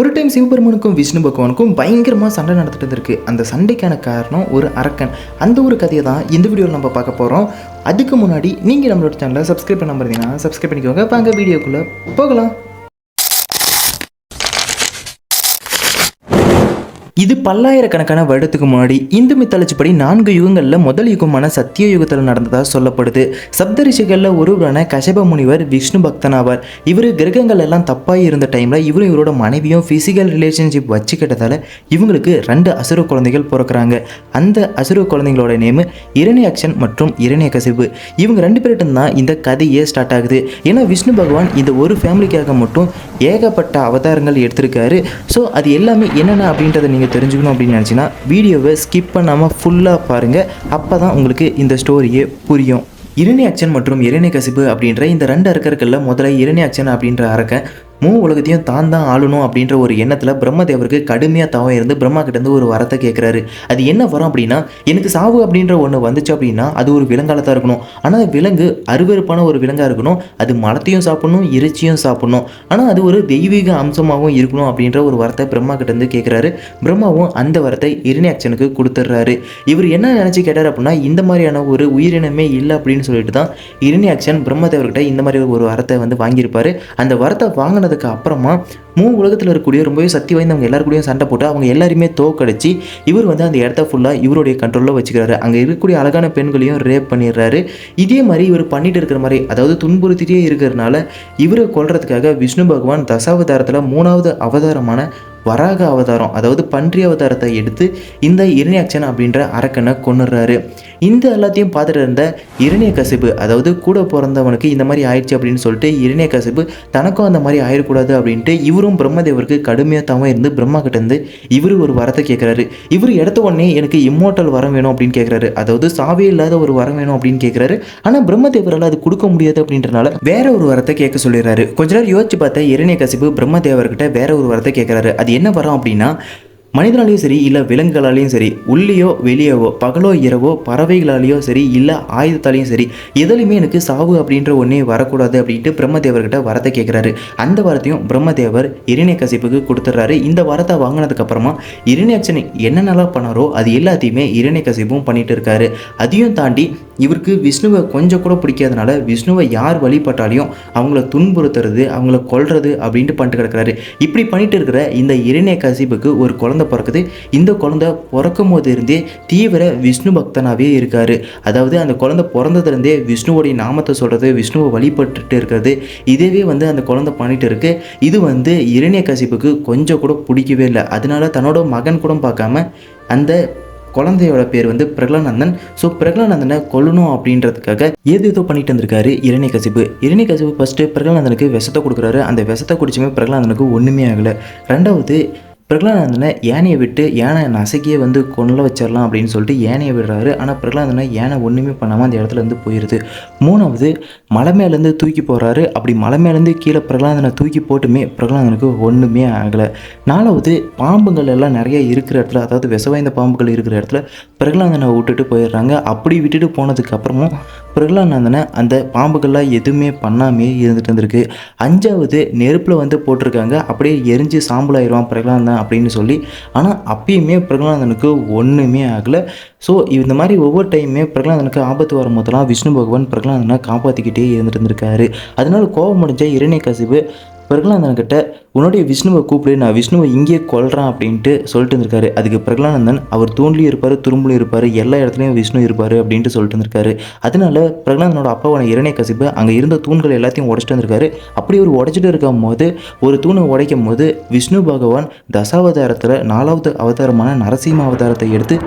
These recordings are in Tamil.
ஒரு டைம் சிவபெருமனுக்கும் விஷ்ணு பகவானுக்கும் பயங்கரமாக சண்டை நடந்துட்டு இருந்திருக்கு. அந்த சண்டைக்கான காரணம் ஒரு அரக்கன். அந்த ஒரு கதையை தான் இந்த வீடியோவில் நம்ம பார்க்க போகிறோம் அதுக்கு முன்னாடி நீங்கள் நம்மளோட சேனலை சப்ஸ்கிரைப் பண்ண இருந்தீங்கன்னா சப்ஸ்கிரைப் பண்ணிக்கோங்க. வாங்க வீடியோக்குள்ளே போகலாம். இது பல்லாயிரக்கணக்கான வருடத்துக்கு முன்னாடி இந்து மித்தாலஜி படி நான்கு யுகங்களில் முதல் யுகமான சத்திய யுகத்தில் நடந்ததாக சொல்லப்படுது. சப்த ரிஷிகளில் ஒருவரான கஷப முனிவர் விஷ்ணு பக்தன் ஆவார் இவர் கிரகங்கள் எல்லாம் தப்பாக இருந்த டைமில் இவரும் இவரோட மனைவியும் ஃபிசிக்கல் ரிலேஷன்ஷிப் வச்சுக்கிட்டதால இவங்களுக்கு ரெண்டு அசுர குழந்தைகள் பிறக்கிறாங்க. அந்த அசுர குழந்தைங்களோட நேமு இரணியாக்ஷன் மற்றும் இரணியகசிபு இவங்க ரெண்டு பேர்கிட்ட தான் இந்த கதையே ஸ்டார்ட் ஆகுது. ஏன்னா விஷ்ணு பகவான் இந்த ஒரு ஃபேமிலிக்காக மட்டும் ஏகப்பட்ட அவதாரங்கள் எடுத்திருக்காரு. ஸோ அது எல்லாமே என்னென்ன அப்படின்றத நீங்கள் தெரிஞ்சுக்கணும் அப்படின்னு நினச்சிங்கன்னா வீடியோவை ஸ்கிப் பண்ணாமல் ஃபுல்லாக பாருங்கள் அப்போ தான் உங்களுக்கு இந்த ஸ்டோரியே புரியும். இரணியாக்சன் மற்றும் இரணியகசிபு அப்படின்ற இந்த ரெண்டு அரக்கர்களில் முதல்ல இரணியாக்சன் அப்படின்ற அரக்கன் மூ உலகத்தையும் தான் தான் ஆளணும் அப்படின்ற ஒரு எண்ணத்தில் பிரம்மதேவருக்கு கடுமையாக தவம் இருந்து பிரம்மா கிட்டேருந்து ஒரு வரத்தை கேட்குறாரு அது என்ன வரும் அப்படின்னா எனக்கு சாவு அப்படின்ற ஒன்று வந்துச்சு அப்படின்னா அது ஒரு விலங்காலத்தான் இருக்கணும். ஆனால் விலங்கு அருவறுப்பான ஒரு விலங்காக இருக்கணும். அது மலத்தையும் சாப்பிடணும் இறைச்சியும் சாப்பிடணும். ஆனால் அது ஒரு தெய்வீக அம்சமாகவும் இருக்கணும் அப்படின்ற ஒரு வரத்தை பிரம்மா கிட்டேருந்து கேட்குறாரு பிரம்மாவும் அந்த வரத்தை இரணியாக்சனுக்கு கொடுத்துட்றாரு. இவர் என்ன நினச்சி கேட்டார் அப்படின்னா இந்த மாதிரியான ஒரு உயிரினமே இல்லை அப்படின்னு சொல்லிட்டு தான் இரணியாக்சன் பிரம்மதேவர்கிட்ட இந்த மாதிரி ஒரு வரத்தை வந்து வாங்கியிருப்பார். அந்த வரத்தை வாங்கினதுக்கு அப்புறமா மூ உலகத்தில் இருக்கக்கூடிய ரொம்பவே சக்தி வாய்ந்தவங்க எல்லாரு கூடயும் சண்டை போட்டு அவங்க எல்லாருமே தோக்கடிச்சு இவர் வந்து அந்த இடத்த ஃபுல்லாக இவருடைய கண்ட்ரோலில் வச்சுக்கிறாரு. அங்கே இருக்கக்கூடிய அழகான பெண்களையும் ரேப் பண்ணிடுறாரு. இதே மாதிரி இவர் பண்ணிட்டு இருக்கிற மாதிரி அதாவது துன்புறுத்திட்டே இருக்கிறதுனால இவரை கொள்றதுக்காக விஷ்ணு பகவான் தசாவதாரத்தில் மூணாவது அவதாரமான வராக அவதாரம் அதாவது பன்றி அவதாரத்தை எடுத்து இந்த இரணியாக்சன் அப்படின்ற அரக்கனை கொண்டுடுறாரு இந்த எல்லாத்தையும் பார்த்துட்டு இருந்த இரணிய கசிப்பு அதாவது கூட பிறந்தவனுக்கு இந்த மாதிரி ஆயிடுச்சு அப்படின்னு சொல்லிட்டு இரணிய கசிப்பு தனக்கும் அந்த மாதிரி ஆயிடக்கூடாது அப்படின்ட்டு இவரும் பிரம்மதேவருக்கு கடுமையாக தவம் இருந்து பிரம்மா கிட்ட இருந்து இவர் ஒரு வரத்தை கேட்குறாரு இவர் எடுத்த உடனே எனக்கு இம்மோட்டல் வரம் வேணும் அப்படின்னு கேட்குறாரு அதாவது சாவே இல்லாத ஒரு வரம் வேணும் அப்படின்னு கேட்குறாரு ஆனால் பிரம்மதேவரால் அது கொடுக்க முடியாது அப்படின்றனால வேற ஒரு வரத்தை கேட்க சொல்லிடுறாரு. கொஞ்ச நேரம் யோசிச்சு பார்த்தா இரணிய கசிப்பு பிரம்மதேவர்கிட்ட வேற ஒரு வரத்தை கேட்குறாரு அது என்ன வரும் அப்படின்னா மனிதனாலையும் சரி இல்லை விலங்குகளாலையும் சரி உள்ளேயோ வெளியேவோ பகலோ இரவோ பறவைகளாலேயோ சரி இல்லை ஆயுதத்தாலையும் சரி எதுலையுமே எனக்கு சாவு அப்படின்ற ஒன்றே வரக்கூடாது அப்படின்ட்டு பிரம்மதேவர்கிட்ட வரத்தை கேட்குறாரு அந்த வாரத்தையும் பிரம்மதேவர் இரணிய கசிப்புக்கு கொடுத்துட்றாரு. இந்த வாரத்தை வாங்கினதுக்கப்புறமா இரணியாட்சன் என்னென்னலாம் பண்ணாரோ அது எல்லாத்தையுமே இரணிய கசிப்பும் பண்ணிட்டு இருக்காரு. அதையும் தாண்டி இவருக்கு விஷ்ணுவை கொஞ்சம் கூட பிடிக்காதனால விஷ்ணுவை யார் வழிபட்டாலையும் அவங்கள துன்புறுத்துறது அவங்கள கொல்றது அப்படின்ட்டு பண்ணிட்டு கிடக்குறாரு. இப்படி பண்ணிட்டு இருக்கிற இந்த இரணிய கசிப்புக்கு ஒரு குழந்தை பிறக்குது. இந்த குழந்தை பிறக்கும் போது இருந்தே தீவிர விஷ்ணு பக்தனாகவே இருக்கார். அதாவது அந்த குழந்தை பிறந்ததுலேருந்தே விஷ்ணுவோடைய நாமத்தை சொல்கிறது விஷ்ணுவை வழிபட்டுட்டு இருக்கிறது இதுவே வந்து அந்த குழந்தை பண்ணிட்டு இருக்கு. இது வந்து இரணிய கசிப்புக்கு கொஞ்சம் கூட பிடிக்கவே இல்லை. அதனால தன்னோட மகன் கூட பார்க்காம அந்த குழந்தையோட பேர் வந்து பிரகலானந்தன் ஸோ பிரகலானந்தனை கொல்லணும் அப்படின்றதுக்காக ஏது ஏதோ பண்ணிட்டு வந்திருக்காரு இரணிய கசிப்பு இரணிய கசிப்பு ஃபஸ்ட்டு பிரகலானந்தனுக்கு விஷத்தை கொடுக்குறாரு. அந்த விஷத்தை குடிச்சுமே பிரகலானந்தனுக்கு ஒன்றுமே ஆகலை. ரெண்டாவது பிரகலானந்தனை யானையை விட்டு யானை நசைக்கியே வந்து கொல்ல வச்சிடலாம் அப்படின்னு சொல்லிட்டு யானையை விடுறாரு. ஆனால் பிரகலாந்தனை யானை ஒன்றுமே பண்ணாமல் அந்த இடத்துல இருந்து போயிடுது மூணாவது மலை மேலேருந்து தூக்கி போடுறாரு அப்படி மலை மேலேருந்து கீழே பிரகலாந்தனை தூக்கி போட்டுமே பிரகலாதனுக்கு ஒன்றுமே ஆகலை. நாலாவது பாம்புகள் எல்லாம் நிறைய இருக்கிற இடத்துல அதாவது விசவாய்ந்த பாம்புகள் இருக்கிற இடத்துல பிரகலாந்தனை விட்டுட்டு போயிடுறாங்க. அப்படி விட்டுட்டு போனதுக்கப்புறமும் அப்புறமும் அந்த பாம்புகள்லாம் எதுவுமே பண்ணாமே இருந்துட்டு இருந்திருக்கு. அஞ்சாவது நெருப்பில் வந்து போட்டிருக்காங்க. அப்படியே எரிஞ்சு சாம்பலாயிடுவான் பிரகலாந்தன் அப்படின்னு சொல்லி. ஆனால் அப்பயுமே பிரகலாந்தனுக்கு ஒன்றுமே ஆகலை. ஸோ இந்த மாதிரி ஒவ்வொரு டைமே பிரகலாதனுக்கு ஆபத்து வரும்போதெல்லாம் விஷ்ணு பகவான் பிரகலாதனை காப்பாற்றிக்கிட்டே இருந்துருந்துருக்காரு. அதனால கோபம் முடிஞ்ச இரணிய கசிவு பிரகலாந்தன்கிட்ட உன்னுடைய விஷ்ணுவை கூப்பிடு நான் விஷ்ணுவை இங்கே கொல்றேன் அப்படின்ட்டு சொல்லிட்டு இருந்திருக்காரு. அதுக்கு பிரகலானந்தன் அவர் தூண்லேயும் இருப்பார் துரும்புலையும் இருப்பார் எல்லா இடத்துலையும் விஷ்ணு இருப்பார் அப்படின்ட்டு சொல்லிட்டு இருந்திருக்காரு. அதனால பிரகலாந்தனோட அப்பாவான இரணிய கசிப்பு அங்கே இருந்த தூண்கள் எல்லாத்தையும் உடச்சிட்டு வந்திருக்காரு. அப்படி ஒரு உடைச்சிட்டு இருக்கும் போது ஒரு தூணை உடைக்கும் போது விஷ்ணு பகவான் தசாவதாரத்தில் நாலாவது அவதாரமான நரசிம்ம அவதாரத்தை எடுத்து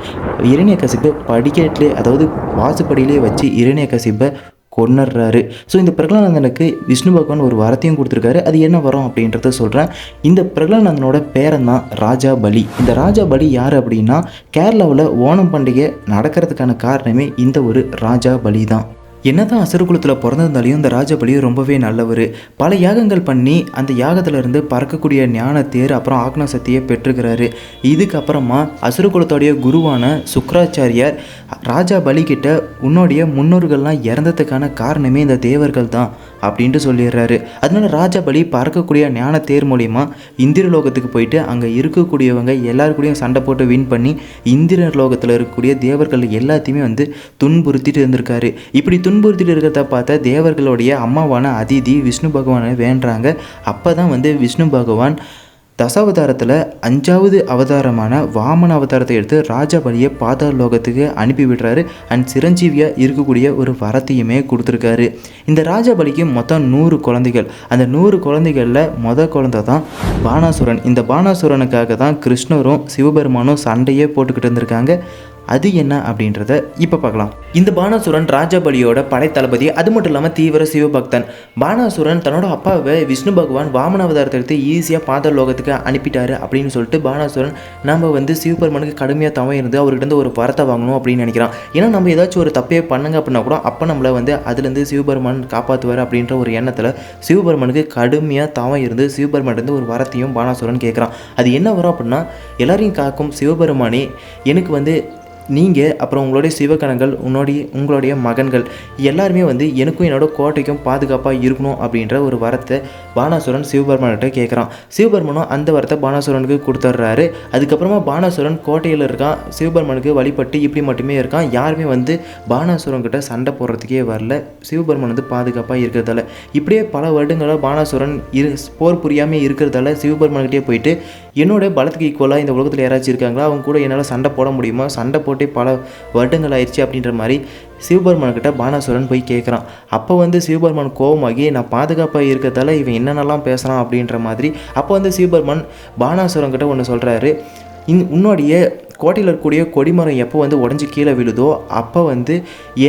இரணிய கசிப்பை படிக்கட்டிலே அதாவது வாசுப்படியிலே வச்சு இரணிய கசிப்பை கொண்டுறாரு ஸோ இந்த பிரகலானந்தனுக்கு விஷ்ணு பகவான் ஒரு வரத்தையும் கொடுத்துருக்காரு. அது என்ன வரம் அப்படின்றத சொல்கிறேன் இந்த பிரகலானந்தனோட பேரன் தான் ராஜா பலி. இந்த ராஜா பலி யார் அப்படின்னா கேரளாவில் ஓணம் பண்டிகை நடக்கிறதுக்கான காரணமே இந்த ஒரு ராஜா பலி தான் என்னதான் அசுரகுலத்தில் பிறந்திருந்தாலையும் இந்த ராஜபலி ரொம்பவே நல்லவர். பல யாகங்கள் பண்ணி அந்த யாகத்திலிருந்து பறக்கக்கூடிய ஞான தேர் அப்புறம் ஆக்ன சக்தியை பெற்றுக்கிறாரு இதுக்கப்புறமா அசுரகுலத்தோடைய குருவான சுக்ராச்சாரியார் ராஜா பலி கிட்ட உன்னுடைய முன்னோர்கள்லாம் இறந்ததுக்கான காரணமே இந்த தேவர்கள் தான் அப்படின்ட்டு சொல்லிடுறாரு. அதனால ராஜபலி பறக்கக்கூடிய ஞான தேர் மூலியமா இந்திரலோகத்துக்கு போயிட்டு அங்கே இருக்கக்கூடியவங்க எல்லாரு கூடயும் சண்டை போட்டு வின் பண்ணி இந்திரலோகத்தில் இருக்கக்கூடிய தேவர்கள் எல்லாத்தையுமே வந்து துன்புறுத்திட்டு இருந்திருக்காரு. இப்படி துன்புறுத்திட்டு இருக்கிறத பார்த்த தேவர்களுடைய அம்மாவான அதிதி விஷ்ணு பகவானை வேண்டுறாங்க. அப்போ தான் வந்து விஷ்ணு பகவான் தசாவதாரத்தில் அஞ்சாவது அவதாரமான வாமன அவதாரத்தை எடுத்து ராஜபலியை பாதாள லோகத்துக்கு அனுப்பி விடுறாரு. அண்ட் சிரஞ்சீவியாக இருக்கக்கூடிய ஒரு வரத்தையுமே கொடுத்துருக்காரு. இந்த ராஜபலிக்கு மொத்தம் நூறு குழந்தைகள். அந்த நூறு குழந்தைகளில் மொதல் குழந்தை தான் பானாசுரன். இந்த பானாசுரனுக்காக தான் கிருஷ்ணரும் சிவபெருமானும் சண்டையே போட்டுக்கிட்டு இருந்திருக்காங்க. அது என்ன அப்படின்றத இப்போ பார்க்கலாம். இந்த பானாசுரன் ராஜபலியோட படைத்தளபதி அது மட்டும் இல்லாமல் தீவிர சிவபக்தன். பானாசுரன் தன்னோட அப்பாவை விஷ்ணு பகவான் வாமன அவதாரத்தை எடுத்து ஈஸியாக பாதல் லோகத்துக்கு அனுப்பிட்டாரு அப்படின்னு சொல்லிட்டு பானாசுரன் நம்ம வந்து சிவபெருமானுக்கு கடுமையாக தவம் இருந்து அவர்கிட்ட ஒரு வரத்தை வாங்கணும் அப்படின்னு நினைக்கிறான். ஏன்னா நம்ம ஏதாச்சும் ஒரு தப்பே பண்ணுங்க அப்படின்னா கூட அப்போ நம்மளை வந்து அதுலேருந்து சிவபெருமான் காப்பாற்றுவார் அப்படின்ற ஒரு எண்ணத்தில் சிவபெருமானுக்கு கடுமையாக தவம் இருந்து சிவபெருமான்லேருந்து ஒரு வரத்தையும் பானாசுரன் கேட்குறான் அது என்ன வரும் அப்படின்னா எல்லாரையும் காக்கும் சிவபெருமானே எனக்கு வந்து நீங்கள் அப்புறம் உங்களுடைய சிவகணங்கள் உன்னுடைய உங்களுடைய மகன்கள் எல்லாருமே வந்து எனக்கும் என்னோட கோட்டைக்கும் பாதுகாப்பாக இருக்கணும் அப்படின்ற ஒரு வரத்தை பானாசுரன் சிவபெருமான்கிட்ட கேட்குறான் சிவபெருமனும் அந்த வரத்தை பானாசுரனுக்கு கொடுத்துட்றாரு அதுக்கப்புறமா பானாசுரன் கோட்டையில் இருக்கான். சிவபெருமனுக்கு வழிபட்டு இப்படி மட்டுமே இருக்கான். யாருமே வந்து பானாசுரன்கிட்ட சண்டை போடுறதுக்கே வரல. சிவபெருமன் வந்து பாதுகாப்பாக இருக்கிறதால. இப்படியே பல வருடங்களாக பானாசுரன் இரு போர் புரியாமல் இருக்கிறதால சிவபெருமன்கிட்டே போயிட்டு என்னோட பலத்துக்கு ஈக்குவலாக இந்த உலகத்தில் யாராச்சும் இருக்காங்களா? அவங்க கூட என்னால் சண்டை போட முடியுமா? சண்டை போட்டே பல வருடங்கள் ஆயிடுச்சு அப்படின்ற மாதிரி சிவபெருமான் கிட்ட பானாசுரன் போய் கேட்குறான் அப்போ வந்து சிவபெருமான் கோவமாகி நான் பாதுகாப்பாக இருக்கிறதால இவன் என்னென்னலாம் பேசுகிறான் அப்படின்ற மாதிரி அப்போ வந்து சிவபெருமான் பானாசுரன் கிட்ட ஒன்று சொல்கிறாரு இன் உன்னுடைய கோட்டையில் இருக்கக்கூடிய கொடிமரம் எப்போ வந்து உடஞ்சி கீழே விழுதோ அப்போ வந்து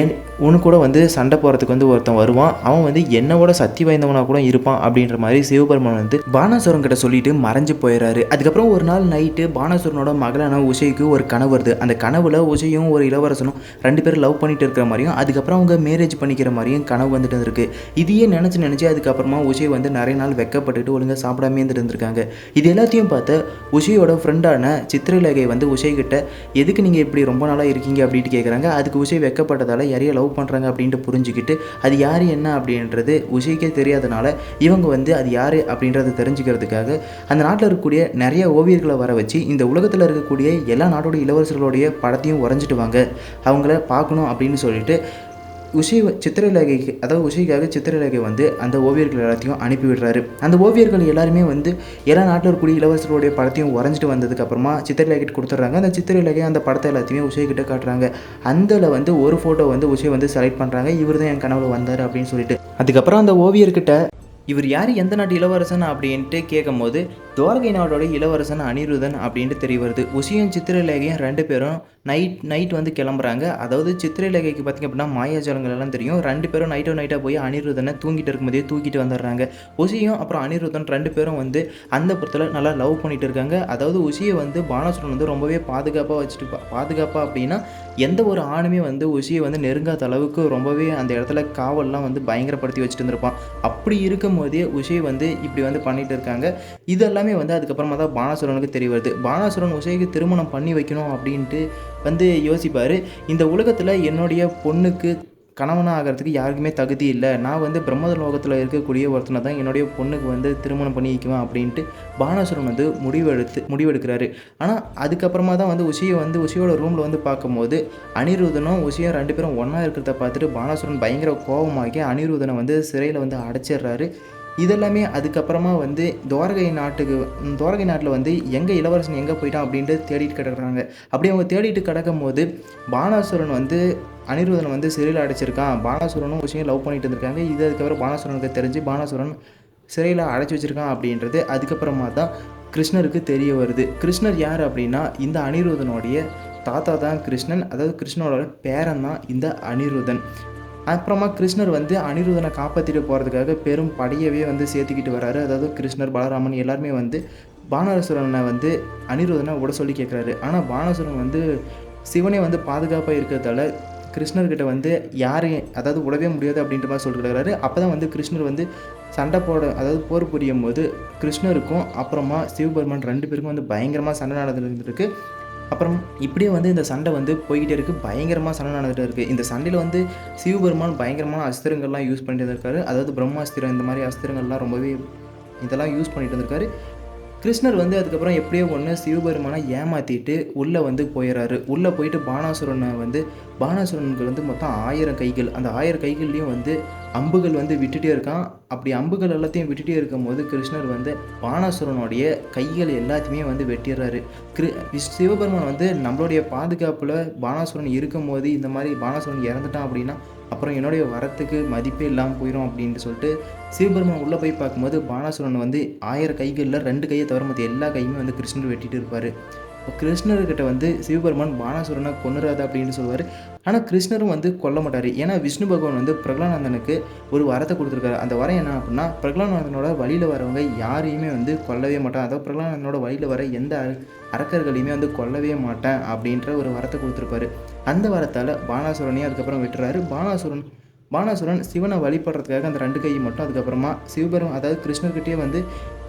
என் உனக்கு கூட வந்து சண்டை போகிறதுக்கு வந்து ஒருத்தன் வருவான். அவன் வந்து என்னோட சக்தி வாய்ந்தவனாக கூட இருப்பான் அப்படின்ற மாதிரி சிவபெருமான் வந்து பானாசுரன் கிட்ட சொல்லிட்டு மறைஞ்சு போயிடுறாரு அதுக்கப்புறம் ஒரு நாள் நைட்டு பானாசுரனோட மகளான உஷைக்கு ஒரு கனவு வருது. அந்த கனவுல உஷையும் ஒரு இளவரசனும் ரெண்டு பேரும் லவ் பண்ணிட்டு இருக்கிற மாதிரியும் அதுக்கப்புறம் அவங்க மேரேஜ் பண்ணிக்கிற மாதிரியும் கனவு வந்துட்டு இருக்கு இதையே நினச்சி நினச்சி அதுக்கப்புறமா உஷை வந்து நிறைய நாள் வெக்கப்பட்டுட்டு ஒழுங்காக சாப்பிடாமே இருந்திருக்காங்க இது எல்லாத்தையும் பார்த்து உஷையோட ஃப்ரெண்டான சித்திரலேகை வந்து உஷை கிட்ட எதுக்கு நீங்கள் இப்படி ரொம்ப நாளாக இருக்கீங்க அப்படின்ட்டு கேட்குறாங்க அதுக்கு உஷை வெக்கப்பட்டதால யாரையும் லவ் பண்ணுறாங்க அப்படின்ட்டு புரிஞ்சுக்கிட்டு அது யார் என்ன அப்படின்றது உஷைக்கே தெரியாதனால இவங்க வந்து அது யார் அப்படின்றத தெரிஞ்சுக்கிறதுக்காக அந்த நாட்டில் இருக்கக்கூடிய நிறைய ஓவியர்களை வர வச்சு இந்த உலகத்தில் இருக்கக்கூடிய எல்லா நாட்டோட இளவரசர்களுடைய படத்தையும் உறைஞ்சிட்டு வாங்க. அவங்கள பார்க்கணும் அப்படின்னு சொல்லிட்டு உஷை சித்திரலேகைக்கு அதாவது உஷைக்காக சித்திரலேகை வந்து அந்த ஓவியர்கள் எல்லாத்தையும் அனுப்பி விடுறாரு. அந்த ஓவியர்கள் எல்லாருமே வந்து எல்லா நாட்டில் இருக்கக்கூடிய இளவரசருடைய படத்தையும் வரைஞ்சிட்டு வந்ததுக்கு அப்புறமா சித்திரலேகிட்டு கொடுத்துட்றாங்க. அந்த சித்திரலேகை அந்த படத்தை எல்லாத்தையுமே உஷை கிட்ட காட்டுறாங்க. அந்தல வந்து ஒரு ஃபோட்டோ வந்து உஷை வந்து செலக்ட் பண்ணுறாங்க இவர் தான் என் கனவுல வந்தார் அப்படின்னு சொல்லிட்டு. அதுக்கப்புறம் அந்த ஓவியர்கிட்ட இவர் யார்? எந்த நாட்டு இளவரசன்? அப்படின்ட்டு கேட்கும்போது துவாரகை நாடோட இளவரசன் அனிருதன் அப்படின்ட்டு தெரிய வருது உசியும் சித்திரலேகையும் ரெண்டு பேரும் நைட் நைட் வந்து கிளம்புறாங்க. அதாவது சித்திரலேகைக்கு பார்த்திங்க அப்படின்னா மாயாஜாலங்கள் எல்லாம் தெரியும். ரெண்டு பேரும் நைட்டோ நைட்டாக போய் அனிருதனை தூங்கிட்டு இருக்கும்போதே தூக்கிட்டு வந்துடுறாங்க. உசியும் அப்புறம் அனிருதன் ரெண்டு பேரும் வந்து அந்த புறத்தில் நல்லா லவ் பண்ணிட்டு இருக்காங்க. அதாவது உசியை வந்து பானசுரன் வந்து ரொம்பவே பாதுகாப்பாக வச்சுட்டு பாதுகாப்பாக அப்படின்னா எந்த ஒரு ஆணுமே வந்து உசியை வந்து நெருங்காத அளவுக்கு ரொம்பவே அந்த இடத்துல காவல்லாம் வந்து பயங்கரப்படுத்தி வச்சுட்டு இருந்திருப்பான். அப்படி இருக்கும்போதே உஷை வந்து இப்படி வந்து பண்ணிட்டு இருக்காங்க. இதெல்லாமே வந்து அதுக்கப்புறமா தான் பானாசுரனுக்கு தெரிய வருது. பானாசுரன் உஷைக்கு திருமணம் பண்ணி வைக்கணும் அப்படின்ட்டு வந்து யோசிப்பார். இந்த உலகத்தில் என்னுடைய பொண்ணுக்கு கணவனாக ஆகிறதுக்கு யாருக்குமே தகுதி இல்லை. நான் வந்து பிரம்மத லோகத்தில் இருக்கக்கூடிய ஒருத்தனை தான் என்னுடைய பொண்ணுக்கு வந்து திருமணம் பண்ணி வைக்குவேன் அப்படின்ட்டு பானாசுரன் வந்து முடிவெடுத்து முடிவெடுக்கிறாரு. ஆனால் அதுக்கப்புறமா தான் வந்து உஷியை வந்து உஷியோட ரூமில் வந்து பார்க்கும்போது அனிருதனும் உஷியும் ரெண்டு பேரும் ஒன்றா இருக்கிறத பார்த்துட்டு பானாசுரன் பயங்கர கோபமாகி அனிருதனை வந்து சிறையில் வந்து அடைச்சிடுறாரு. இதெல்லாமே அதுக்கப்புறமா வந்து துவாரகை நாட்டுக்கு துவாரகை நாட்டில் வந்து எங்கே இளவரசன் எங்கே போயிட்டான் அப்படின்ட்டு தேடிட்டு கிடக்குறாங்க. அப்படி அவங்க தேடிட்டு கிடக்கும் போது பானாசுரன் வந்து அனிருதன் வந்து சிறையில் அடைச்சிருக்கான். பானாசுரனும் விஷயம் லவ் பண்ணிட்டு இருந்திருக்காங்க. இது அதுக்கப்புறம் பானாசுரனுக்கு தெரிஞ்சு பானாசுரன் சிறையில் அடைச்சி வச்சிருக்கான் அப்படின்றது அதுக்கப்புறமா தான் கிருஷ்ணருக்கு தெரிய வருது. கிருஷ்ணர் யார் அப்படின்னா இந்த அனிருதனுடைய தாத்தா தான் கிருஷ்ணன். அதாவது கிருஷ்ணனோட பேரன் தான் இந்த அனிருதன். அப்புறமா கிருஷ்ணர் வந்து அனிருதனை காப்பாற்றிட்டு போகிறதுக்காக பெரும் படையவே வந்து சேர்த்துக்கிட்டு வராரு அதாவது கிருஷ்ணர் பலராமன் எல்லாருமே வந்து பானாசுரனை வந்து அனிருதனை விட சொல்லி கேட்குறாரு ஆனால் பானாசுரன் வந்து சிவனே வந்து பாதுகாப்பாக இருக்கிறதால கிருஷ்ணர்கிட்ட வந்து யாரையும் அதாவது உடவே முடியாது அப்படின்ற மாதிரி சொல்லிட்டு அப்போ தான் வந்து கிருஷ்ணர் வந்து சண்டை போட அதாவது போர் புரியும் போது கிருஷ்ணருக்கும் அப்புறமா சிவபெருமான் ரெண்டு பேருக்கும் வந்து பயங்கரமாக சண்டை நடந்துருக்கு அப்புறம் இப்படியே வந்து இந்த சண்டை வந்து போய்கிட்டே இருக்குது பயங்கரமாக சண்டை நடந்துகிட்டு இருக்குது இந்த சண்டையில் வந்து சிவபெருமான் பயங்கரமான அஸ்திரங்கள்லாம் யூஸ் பண்ணிட்டு இருக்காரு அதாவது பிரம்மாஸ்திரம் இந்த மாதிரி அஸ்திரங்கள்லாம் ரொம்பவே இதெல்லாம் யூஸ் பண்ணிட்டு இருந்திருக்காரு. கிருஷ்ணர் வந்து அதுக்கப்புறம் எப்படியோ ஒன்று சிவபெருமானை ஏமாற்றிட்டு உள்ளே வந்து போயிடுறாரு உள்ளே போயிட்டு பானாசுரனை வந்து பானாசுரனுக்கு வந்து மொத்தம் ஆயிரம் கைகள். அந்த ஆயிரம் கைகள்லேயும் வந்து அம்புகள் வந்து விட்டுட்டே இருக்கான். அப்படி அம்புகள் எல்லாத்தையும் விட்டுட்டே இருக்கும்போது கிருஷ்ணர் வந்து பானாசுரனுடைய கைகள் எல்லாத்தையுமே வந்து வெட்டிடுறாரு. கிரு சிவபெருமான் வந்து நம்மளுடைய பாதுகாப்பில் பானாசுரன் இருக்கும்போது இந்த மாதிரி பானாசுரன் இறந்துட்டான் அப்படின்னா அப்புறம் என்னுடைய வரத்துக்கு மதிப்பே இல்லாமல் போயிடும் அப்படின்ட்டு சொல்லிட்டு சிவபெருமான் உள்ளே போய் பார்க்கும்போது பானாசுரன் வந்து ஆயிரம் கைகளில் ரெண்டு கையை தவிர மற்ற எல்லா கையுமே வந்து கிருஷ்ணர் வெட்டிட்டு இருப்பார். இப்போ கிருஷ்ணர்கிட்ட வந்து சிவபெருமான் பானாசுரனை கொன்னுறாத அப்படின்னு சொல்லுவார். ஆனால் கிருஷ்ணரும் வந்து கொல்ல மாட்டார். ஏன்னா விஷ்ணு பகவான் வந்து பிரகலானந்தனுக்கு ஒரு வரத்தை கொடுத்துருக்காரு. அந்த வரம் என்ன அப்படின்னா பிரகலானந்தனோட வழியில் வரவங்க யாரையுமே வந்து கொல்லவே மாட்டான் அதாவது பிரகலானந்தனோட வழியில் வர எந்த அரக்கர்களையுமே வந்து கொல்லவே மாட்டேன் அப்படின்ற ஒரு வரத்தை கொடுத்துருப்பாரு. அந்த வரத்தால் பானாசுரனையும் அதுக்கப்புறம் விட்டுறாரு. பானாசுரன் பானாசுரன் சிவனை வழிபடுறதுக்காக அந்த ரெண்டு கையை மட்டும் அதுக்கப்புறமா சிவபெருமன் அதாவது கிருஷ்ணர்கிட்டயே வந்து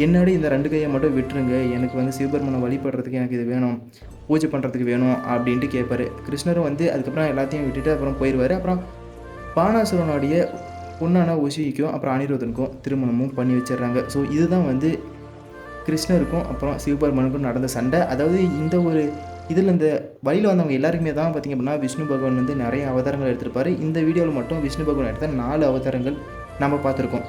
என்னோட இந்த ரெண்டு கையை மட்டும் விட்டுருங்க. எனக்கு வந்து சிவபெருமனை வழிபடுறதுக்கு எனக்கு இது வேணும். பூஜை பண்ணுறதுக்கு வேணும். அப்படின்ட்டு கேட்பாரு கிருஷ்ணரும் வந்து அதுக்கப்புறம் எல்லாத்தையும் விட்டுட்டு அப்புறம் போயிடுவார் அப்புறம் பானாசுரனுடைய பொண்ணான உஷிக்கும் அப்புறம் அனிருதனுக்கும் திருமணமும் பண்ணி வச்சிடுறாங்க. ஸோ இதுதான் வந்து கிருஷ்ணருக்கும் அப்புறம் சிவபெருமானுக்கும் நடந்த சண்டை. அதாவது இந்த ஒரு இதில் இந்த வழியில் வந்தவங்க எல்லாருக்குமே தான் பார்த்திங்க அப்படின்னா விஷ்ணு பகவான் வந்து நிறைய அவதாரங்கள் எடுத்திருப்பார். இந்த வீடியோவில் மட்டும் விஷ்ணு பகவான் எடுத்த நாலு அவதாரங்கள் நம்ம பார்த்துருக்கோம்.